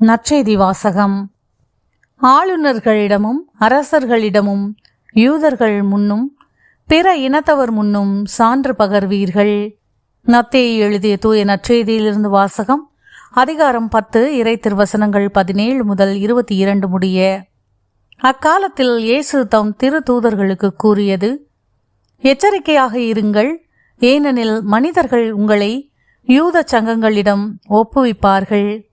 நற்செய்தி வாசகம் ஆளுநர்களிடமும் அரசர்களிடமும் யூதர்கள் முன்னும் பிற இனத்தவர் முன்னும் சான்று பகர்வீர்கள். நத்தேயு எழுதிய தூய நற்செய்தியிலிருந்து வாசகம் அதிகாரம் பத்து இறை திருவசனங்கள் பதினேழு முதல் இருபத்தி இரண்டு முடிய. அக்காலத்தில் இயேசு தம் திரு தூதர்களுக்கு கூறியது எச்சரிக்கையாக இருங்கள் ஏனெனில் மனிதர்கள் உங்களை யூத சங்கங்களிடம் ஒப்புவிப்பார்கள்.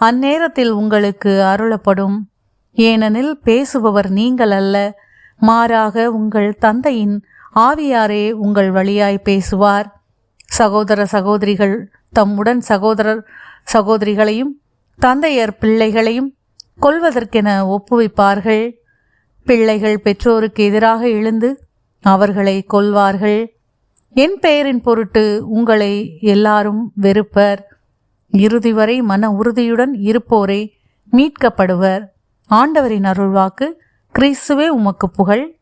அந்நேரத்தில் உங்களுக்கு அருளப்படும். ஏனெனில் பேசுபவர் நீங்கள் அல்ல. மாறாக உங்கள் தந்தையின் ஆவியாரே உங்கள் வழியாய் பேசுவார். சகோதர சகோதரிகள் தம்முடன் சகோதரர் சகோதரிகளையும் தந்தையர் பிள்ளைகளையும் கொல்வதற்கென ஒப்புவிப்பார்கள். பிள்ளைகள் பெற்றோருக்கு எதிராக எழுந்து அவர்களை கொல்வார்கள். என் பெயரின் பொருட்டு உங்களை எல்லாரும் வெறுப்பர். இறுதி வரை மன உறுதியுடன் இருப்போரே. மீட்கப்படுவர். ஆண்டவரின் அருள்வாக்கு கிறிஸ்துவே உமக்கு புகழ்.